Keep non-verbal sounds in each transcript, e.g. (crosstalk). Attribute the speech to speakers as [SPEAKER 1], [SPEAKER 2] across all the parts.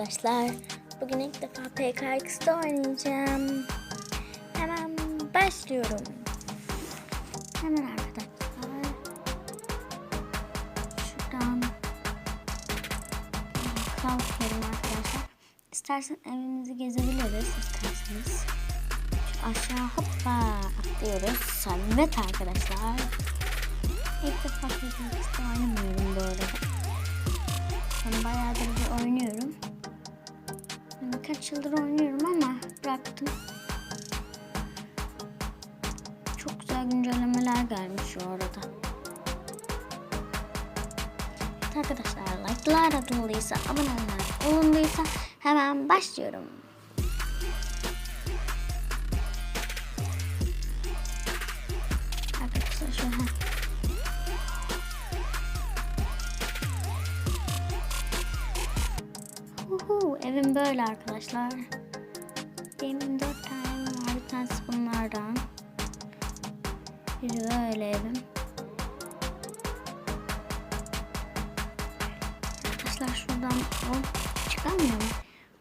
[SPEAKER 1] arkadaşlar. Bugün ilk defa PKX'de oynayacağım. Hemen başlıyorum. Hemen arkadaşlar. Şuradan kalkıyorum arkadaşlar. İstersen evimizi gezebiliriz isterseniz. Şu aşağı hoppa atlıyoruz. Evet arkadaşlar. İlk defa PKX'de oynamıyorum bu arada. Ben bayağıdır bir oynuyorum. Yani kaç yıldır oynuyorum ama bıraktım. Çok güzel güncellemeler gelmiş şu arada. Evet arkadaşlar like'lar atıldıysa, aboneler olunduysa hemen başlıyorum. Evim böyle arkadaşlar. Benim dört tane var. Bir tanesi bunlardan. Biri böyle evim. Arkadaşlar şuradan o çıkamıyor mu?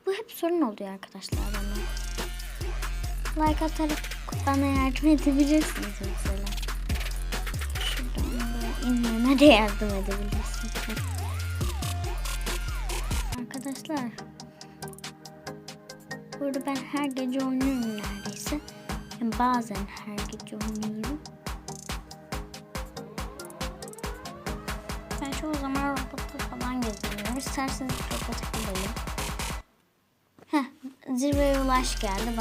[SPEAKER 1] Bu hep sorun oluyor arkadaşlar bana. Like atarak bana yardım edebilirsiniz mesela. Şuradan böyle inmeme de yardım edebilirsiniz. Arkadaşlar burada ben her gece oynuyorum neredeyse. Yani bazen her gece oynuyorum. Ben çoğu zaman robotta falan geziyorum. İsterseniz robota gidelim. Heh, zirveye ulaş geldi.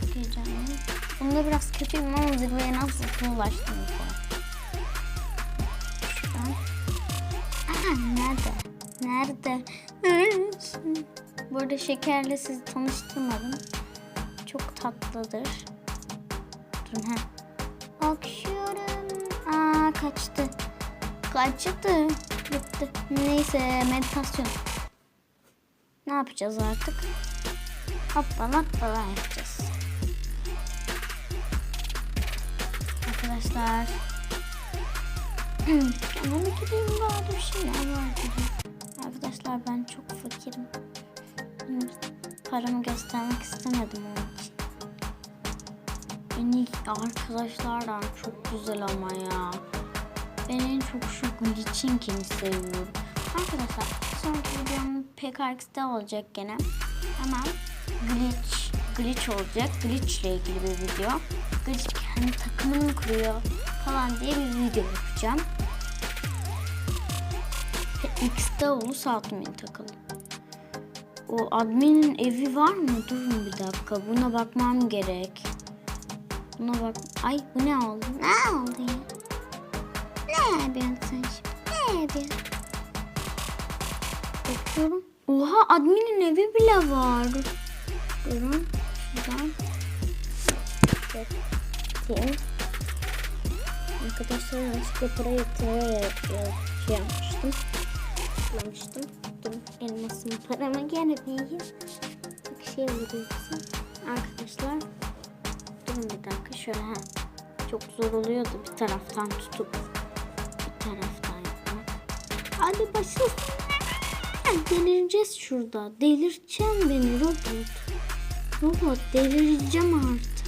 [SPEAKER 1] Çok heyecanlıyım. Bunda biraz kötüyüm ama zirveye nasıl ulaştım. Şuradan Aha, nerede? Nerede? Burada şekerle sizi tanıştırmadım. Çok tatlıdır. Durun ha. Okşuyorum. Aa kaçtı. Kaçtı. Bitti. Neyse meditasyon. Ne yapacağız artık? Hoppala hoppala yapacağız. Arkadaşlar. (clears throat) Kendime gideyim bari bir şeyler var. Arkadaşlar ben çok fakirim. Paramı göstermek istemedim onun için. En iyi arkadaşlardan çok güzel ama ya. Ben en çok şu Glitch'inkini seviyorum. Arkadaşlar sonraki videom PKX'de olacak gene. Hemen Glitch, Glitch olacak. Glitch ile ilgili bir video. Glitch kendi takımını kuruyor falan diye bir video yapacağım. X'de ulus admin takılı. O adminin evi var mı? Durun bir dakika. Buna bakmam gerek. Buna bak. Ay bu ne oldu? Ne oldu ya? Ne yapıyorsun sen şimdi? Ne yapıyorsun? Bakıyorum. Oha adminin evi bile var. Durun. Şuradan. Bakayım. Arkadaşlar yanlışlıkla para yatırarak şey yapmıştım. Tıklamıştım. Dur elmasımı parama gene bir bir şey vuruyorsun. Arkadaşlar durun bir dakika şöyle ha. Çok zor oluyordu bir taraftan tutup bir taraftan yapmak. Hadi başlasın. Delireceğiz şurada. Delirteceğim beni robot. Robot delireceğim artık.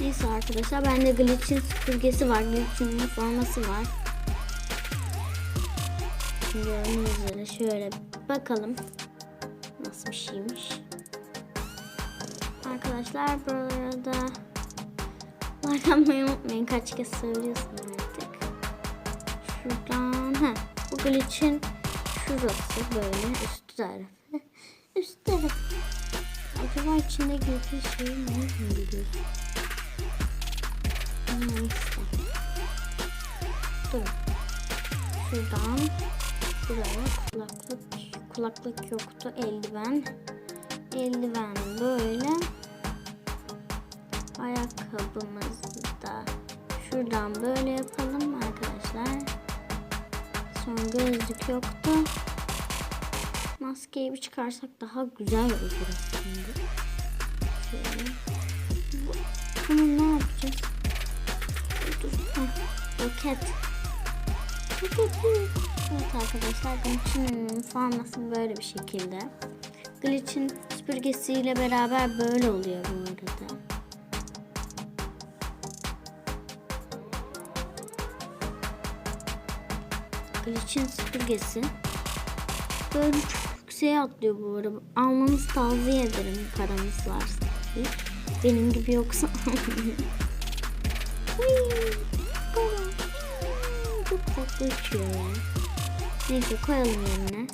[SPEAKER 1] Neyse arkadaşlar bende glitch'in süpürgesi var. Glitch'in forması var. Gördüğünüz üzere şöyle bakalım. Nasıl bir şeymiş. Arkadaşlar burada like atmayı unutmayın. Kaç kez söylüyorsun artık. Şuradan ha bu glitch'in şurası böyle üst tarafı. Üst tarafı. Acaba içinde girdiği şey ne biliyorsun? Neyse. Dur. Şuradan buraya kulaklık kulaklık yoktu. Eldiven. Eldiven böyle. Ayakkabımızı da şuradan böyle yapalım arkadaşlar. Sonra gözlük yoktu. Maskeyi bir çıkarsak daha güzel olur aslında. Şöyle. Bu- Bunu ne yapacağız? Dur. Heh, roket. Evet arkadaşlar Glitch'in forması böyle bir şekilde. Glitch'in süpürgesiyle beraber böyle oluyor bu arada. Glitch'in süpürgesi böyle çok yükseğe atlıyor bu arada. Almanızı tavsiye ederim paranız varsa. Benim gibi yoksa. (laughs) Çok tatlı uçuyor ya. Neyse koyalım yerine.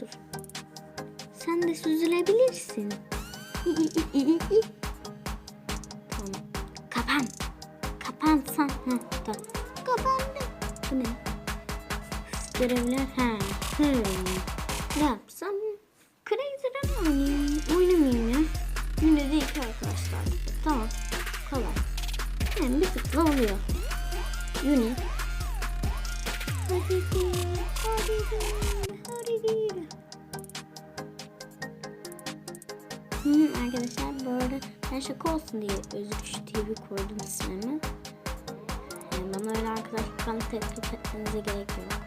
[SPEAKER 1] Dur. Sen de süzülebilirsin. (laughs) tamam. Kapan. Kapansan. Heh, tamam. Kapandı. Bu ne? Görevler. Ha. Hmm. Ne yapsam? Crazy Run oynayayım. Oynamayayım ya. Yine değil ki arkadaşlar. Tamam. Kolay. Yani bir tıkla oluyor. Uni. Hmm, arkadaşlar bu arada ben şaka olsun diye Özgüç TV koydum ismimi. Yani bana öyle arkadaşlık bana teklif etmenize gerek yok.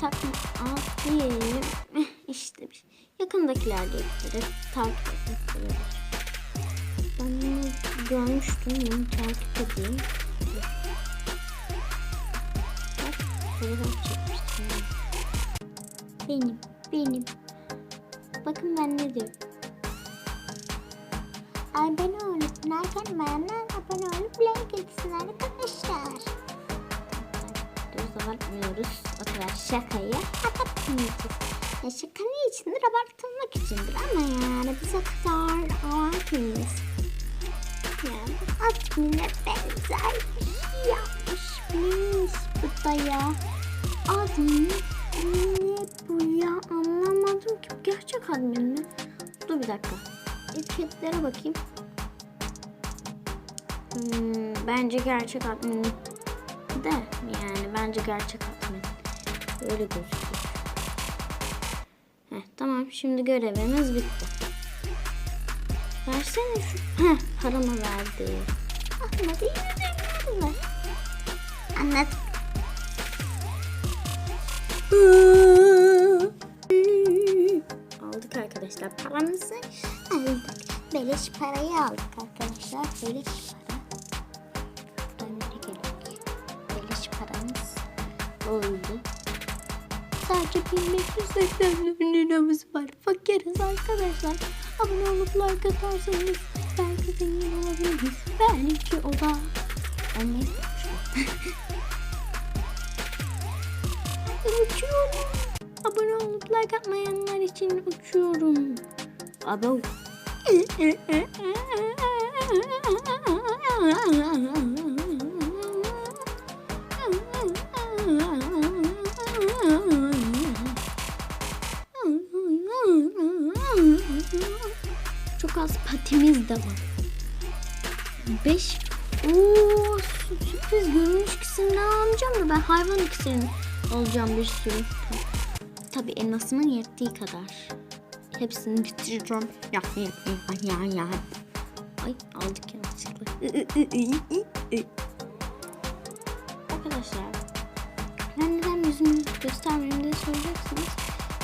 [SPEAKER 1] Takma diyelim. Eh, (laughs) işte bir şey. Yakındakiler ekleri takip. Ben bunu görmüştüm. Bunu takip edeyim. Fotoğraf çekmiştim. ben. Benim, benim. Bakın ben ne diyorum. Abone olup like atmayanlar abone olup like etsin arkadaşlar. Dur abartmıyoruz. O kadar şakayı abartmayacağız. Ya şaka ne içindir? Abartılmak içindir ama yani biz o kadar abartmayız. Yani admine benzer bir şey bu da ya. Admin ne bu ya anlamadım ki. Gerçek admin mi? Dur bir dakika. Etiketlere bakayım. Hmm, bence gerçek admin de yani bence gerçek admin. Öyle gözüküyor. Heh, tamam şimdi görevimiz bitti. Versene şu. Heh, paramı verdi. Ver. Anlat. Aldık arkadaşlar paramızı aldık. Beleş parayı aldık arkadaşlar. Beleş para. Ne geliyor? Beleş paramız oldu. Sadece 1580 liramız var. Fakiriz arkadaşlar. Abone olup like atarsanız belki zengin olabiliriz. Belki o da olmayız. Uçuyorum. Abone olup like atmayanlar için uçuyorum. Abone. Çok az patimiz de var. Beş. Oo, sü- sürpriz görünüş ikisini almayacağım da ben hayvan ikisini alacağım bir sürü. Tabii elmasımın yettiği kadar. Hepsini bitireceğim. Ya ya ya ya. Ay aldık yanlışlıkla. Arkadaşlar ben neden yüzümü göstermeyeyim diye soracaksınız.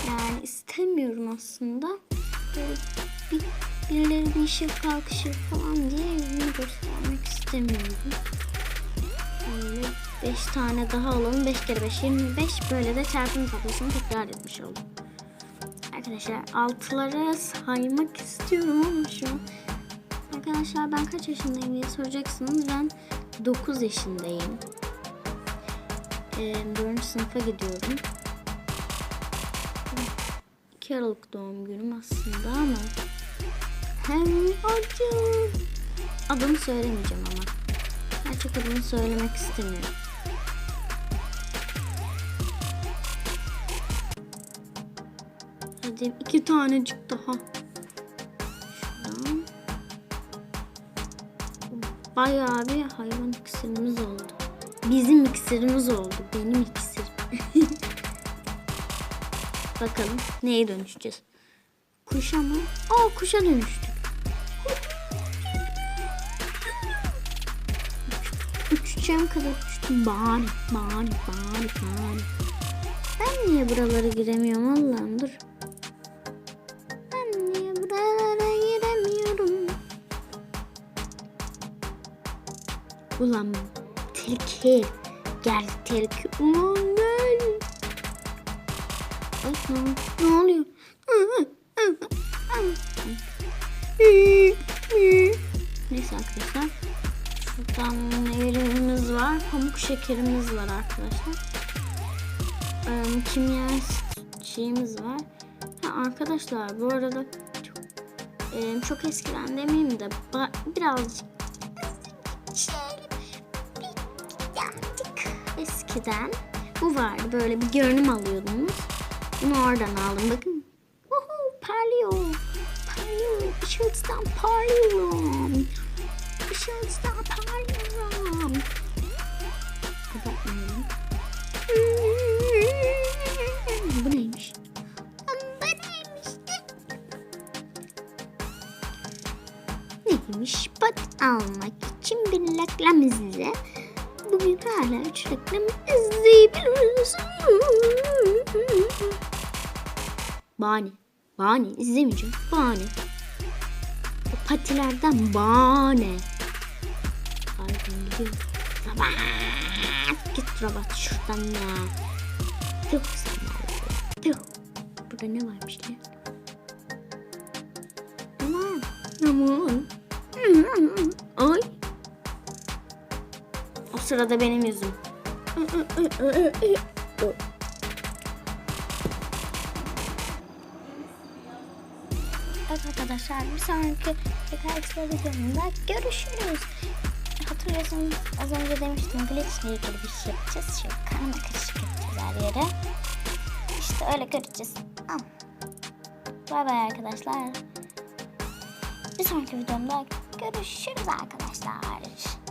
[SPEAKER 1] Yani istemiyorum aslında. Bir, birileri bir işe kalkışır falan diye yüzümü göstermek istemiyorum. Böyle 5 tane daha alalım. 5 kere 5 25. Böyle de çarpım tablosunu tekrar etmiş oldum. Arkadaşlar altılara saymak istiyorum ama şu Arkadaşlar ben kaç yaşındayım diye soracaksınız. Ben 9 yaşındayım. Ee, 4. sınıfa gidiyorum. 2 Aralık doğum günüm aslında ama hem acı. Adını söylemeyeceğim ama. Gerçek adını söylemek istemiyorum. Hadi iki tanecik daha. Şuradan. Bayağı bir hayvan iksirimiz oldu. Bizim iksirimiz oldu. Benim iksirim. (laughs) Bakalım neye dönüşeceğiz? Kuşa mı? Aa kuşa dönüştük. Uçacağım kadar uçtum. Bani, bani, bani, bani. Ben niye buralara giremiyorum Allah'ım dur. Ulan tilki. Gel tilki. Ulan gel. Ay, ne, oluyor? Neyse arkadaşlar. Şuradan meyvelerimiz var. Pamuk şekerimiz var arkadaşlar. Ee, kimya şeyimiz var. Ha, arkadaşlar bu arada çok, e, çok eskiden demeyeyim de birazcık eskiden bu vardı. Böyle bir görünüm alıyordunuz. Bunu oradan aldım. Bakın. Uhu, parlıyor. Parlıyor. Işıltıdan parlıyorum. Işıltıdan parlıyorum. Kapatmayalım. Bu neymiş? Bu neymiş? Neymiş? Bat almak için bir reklam izle. Bugün hala üç reklam izleyebiliriz. Bani. Bani. izlemeyeceğim. Bani. O patilerden bani. Pardon gidiyorum. Robot. Git robot şuradan ya. Tüh sana. Tüh. Burada ne varmış lan? Aman. Aman. Sırada benim yüzüm. Evet arkadaşlar bir sonraki Pekax'la videomda görüşürüz. Hatırlıyorsanız az önce demiştim glitch ile ilgili bir şey yapacağız. Şöyle karma karışık yapacağız her yere. İşte öyle göreceğiz. Al. Bay bay arkadaşlar. Bir sonraki videomda görüşürüz arkadaşlar.